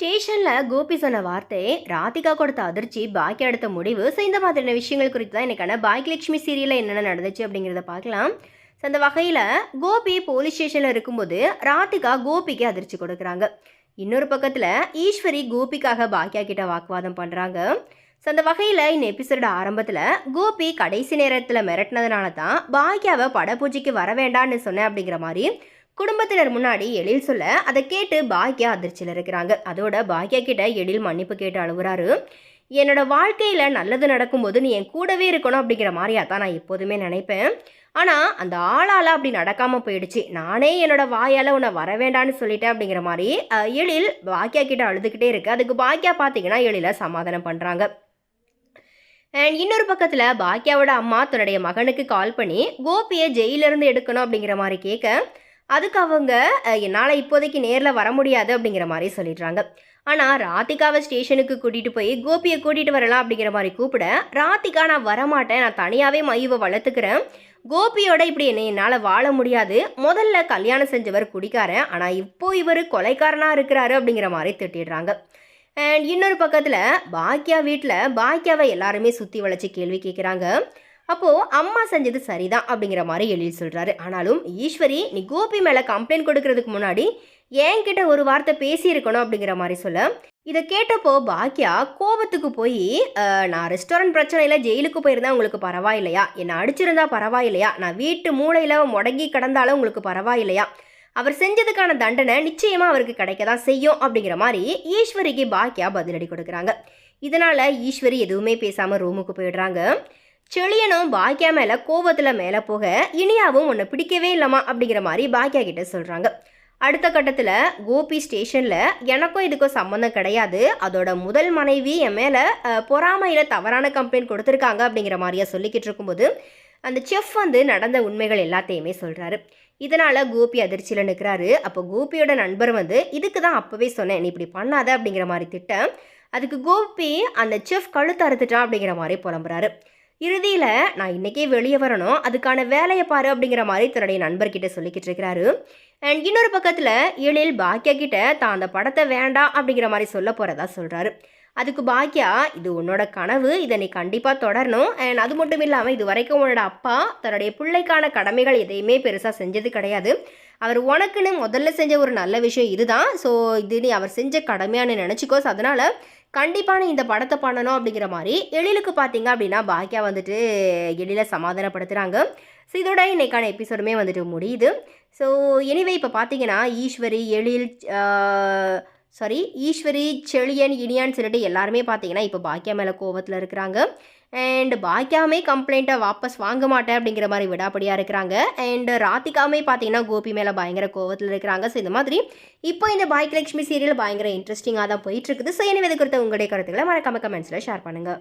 ஸ்டேஷனில் கோபி சொன்ன வார்த்தை ராதிகா கொடுத்த அதிர்ச்சி பாக்கி எடுத்த முடிவு ஸோ இந்த மாதிரியான விஷயங்கள் குறித்து தான் எனக்கான பாக்கியலட்சுமி சீரியலில் என்னென்ன நடந்துச்சு அப்படிங்கிறத பார்க்கலாம். ஸோ அந்த வகையில் கோபி போலீஸ் ஸ்டேஷனில் இருக்கும்போது ராதிகா கோபிக்கு அதிர்ச்சி கொடுக்குறாங்க. இன்னொரு பக்கத்தில் ஈஸ்வரி கோபிக்காக பாக்கியா கிட்ட வாக்குவாதம் பண்ணுறாங்க ஸோ அந்த வகையில் இந்த எபிசோட ஆரம்பத்தில் கோபி கடைசி நேரத்தில் மிரட்டினதுனால தான் பாக்கியாவை படப்பூஜைக்கு வர வேண்டான்னு சொன்னேன் அப்படிங்கிற மாதிரி குடும்பத்தினர் முன்னாடி எழில் சொல்ல அதை கேட்டு பாக்கியா அதிர்ச்சியில் இருக்கிறாங்க. அதோட பாக்யா கிட்ட எழில் மன்னிப்பு கேட்டு அழுகுறாரு. என்னோட வாழ்க்கையில் நல்லது நடக்கும்போது நீ என் கூடவே இருக்கணும் அப்படிங்கிற மாதிரியா தான் நான் எப்போதுமே நினைப்பேன். ஆனால் அந்த ஆளால் அப்படி நடக்காமல் போயிடுச்சு. நானே என்னோட வாயால் உன்னை வர வேண்டான்னு சொல்லிட்டேன் அப்படிங்கிற மாதிரி எழில் பாக்கியா கிட்ட அழுதுகிட்டே இருக்கு. அதுக்கு பாக்கியா பார்த்தீங்கன்னா எழில சமாதானம் பண்ணுறாங்க அண்ட் இன்னொரு பக்கத்தில் பாக்கியாவோட அம்மா தன்னுடைய மகனுக்கு கால் பண்ணி கோபியை ஜெயிலிருந்து எடுக்கணும் அப்படிங்கிற மாதிரி கேட்க அதுக்கு அவங்க என்னால் இப்போதைக்கு நேரில் வர முடியாது அப்படிங்கிற மாதிரி சொல்லிடுறாங்க. ஆனால் ராதிகாவை ஸ்டேஷனுக்கு கூட்டிகிட்டு போய் கோபியை கூட்டிகிட்டு வரலாம் அப்படிங்கிற மாதிரி கூப்பிட ராதிகா நான் வரமாட்டேன். நான் தனியாகவே மயுவை வளர்த்துக்கிறேன். கோபியோட இப்படி என்னை என்னால் வாழ முடியாது. முதல்ல கல்யாணம் செஞ்சவர் குடிக்காரன் ஆனால் இப்போ இவர் கொலைக்காரனாக இருக்கிறாரு அப்படிங்கிற மாதிரி திட்டிடுறாங்க. அண்ட் இன்னொரு பக்கத்தில் பாக்கியா வீட்டில் பாக்கியாவை எல்லாருமே சுற்றி வளைச்சி கேள்வி கேட்குறாங்க அப்போது அம்மா செஞ்சது சரிதான் அப்படிங்கிற மாதிரி எழில் சொல்கிறாரு ஆனாலும் ஈஸ்வரி நீ கோபி மேலே கம்ப்ளைண்ட் கொடுக்கறதுக்கு முன்னாடி என்கிட்ட ஒரு வார்த்தை பேசியிருக்கணும் அப்படிங்கிற மாதிரி சொல்ல. இதை கேட்டப்போ பாக்கியா கோபத்துக்கு போய் நான் ரெஸ்டாரண்ட் பிரச்சனையில் ஜெயிலுக்கு போயிருந்தா உங்களுக்கு பரவாயில்லையா? என்னை அடிச்சிருந்தா பரவாயில்லையா? நான் வீட்டு மூளையில் முடங்கி கிடந்தாலும் உங்களுக்கு பரவாயில்லையா? அவர் செஞ்சதுக்கான தண்டனை நிச்சயமாக அவருக்கு கிடைக்க தான் செய்யும். அப்படிங்கிற மாதிரி ஈஸ்வரிக்கு பாக்கியா பதிலடி கொடுக்குறாங்க. இதனால் ஈஸ்வரி எதுவுமே பேசாமல் ரூமுக்கு போயிடுறாங்க. செழியனும் பாக்கியா மேலே கோவத்தில் மேலே போக இனியாவும் உன்னை பிடிக்கவே இல்லைம்மா அப்படிங்கிற மாதிரி பாக்கியா கிட்ட சொல்கிறாங்க அடுத்த கட்டத்தில் கோபி ஸ்டேஷனில் எனக்கும் இதுக்கும் சம்மந்தம் கிடையாது. அதோட முதல் மனைவி என் மேலே பொறாமையில் தவறான கம்ப்ளைண்ட் கொடுத்துருக்காங்க அப்படிங்கிற மாதிரியா சொல்லிக்கிட்டு இருக்கும்போது அந்த செஃப் வந்து நடந்த உண்மைகள் எல்லாத்தையுமே சொல்கிறாரு இதனால் கோபி அதிர்ச்சியில் நிற்கிறாரு அப்போ கோபியோட நண்பர் வந்து இதுக்கு தான் அப்போவே சொன்னேன் நீ இப்படி பண்ணாத அப்படிங்கிற மாதிரி திட்டம் அதுக்கு கோபி அந்த செஃப் கழுத்து அறுத்துட்டான் அப்படிங்கிற மாதிரி புலம்புறாரு. இறுதியில் நான் இன்றைக்கே வெளியே வரணும். அதுக்கான வேலையை பாரு அப்படிங்கிற மாதிரி தன்னுடைய நண்பர்கிட்ட சொல்லிக்கிட்டு இருக்கிறாரு. அண்ட் இன்னொரு பக்கத்தில் எழில் பாக்கியா கிட்ட தான் அந்த படத்தை வேண்டாம் அப்படிங்கிற மாதிரி சொல்ல போகிறதா சொல்கிறாரு அதுக்கு பாக்கியா இது உன்னோட கனவு. இதை நீ கண்டிப்பாக தொடரணும். அண்ட் அது மட்டும் இல்லாமல் இது வரைக்கும் உன்னோட அப்பா தன்னுடைய பிள்ளைக்கான கடமைகள் எதையுமே பெருசாக செஞ்சது கிடையாது. அவர் உனக்குன்னு முதல்ல செஞ்ச ஒரு நல்ல விஷயம் இதுதான். ஸோ இது நீ அவர் செஞ்ச கடமையானு நினச்சிக்கோ. ஸோ அதனால் கண்டிப்பாக இந்த படத்தை பண்ணணும் அப்படிங்கிற மாதிரி எழிலுக்கு பார்த்தீங்க அப்படின்னா பாக்கியா வந்துட்டு எழில சமாதானப்படுத்துகிறாங்க ஸோ இதோட இன்னைக்கான எபிசோடுமே வந்துட்டு முடியுது. ஸோ எனிவே இப்போ பார்த்தீங்கன்னா ஈஸ்வரி எழில் சாரி ஈஸ்வரி செழியன் இனியான்னு சொல்லிட்டு எல்லாருமே பார்த்தீங்கன்னா இப்போ பாக்கியா மேலே கோவத்தில் இருக்கிறாங்க. அண்ட் பாக்கியாமே கம்ப்ளைண்ட்டை வாபஸ் வாங்க மாட்டேன் அப்படிங்கிற மாதிரி விடாப்படியாக இருக்கிறாங்க. அண்ட் ராதிகாமே பார்த்தீங்கன்னா கோபி மேலே பயங்கர கோவத்தில் இருக்கிறாங்க. ஸோ இந்த மாதிரி இப்போ இந்த பாக்கியலட்சுமி சீரியல் பயங்கர இன்ட்ரெஸ்டிங்காக தான் போயிட்டுருக்குது ஸோ எனவே இது குறித்த உங்களுடைய கருத்துக்களை மறக்காம கமெண்ட்ஸில் ஷேர் பண்ணுங்கள்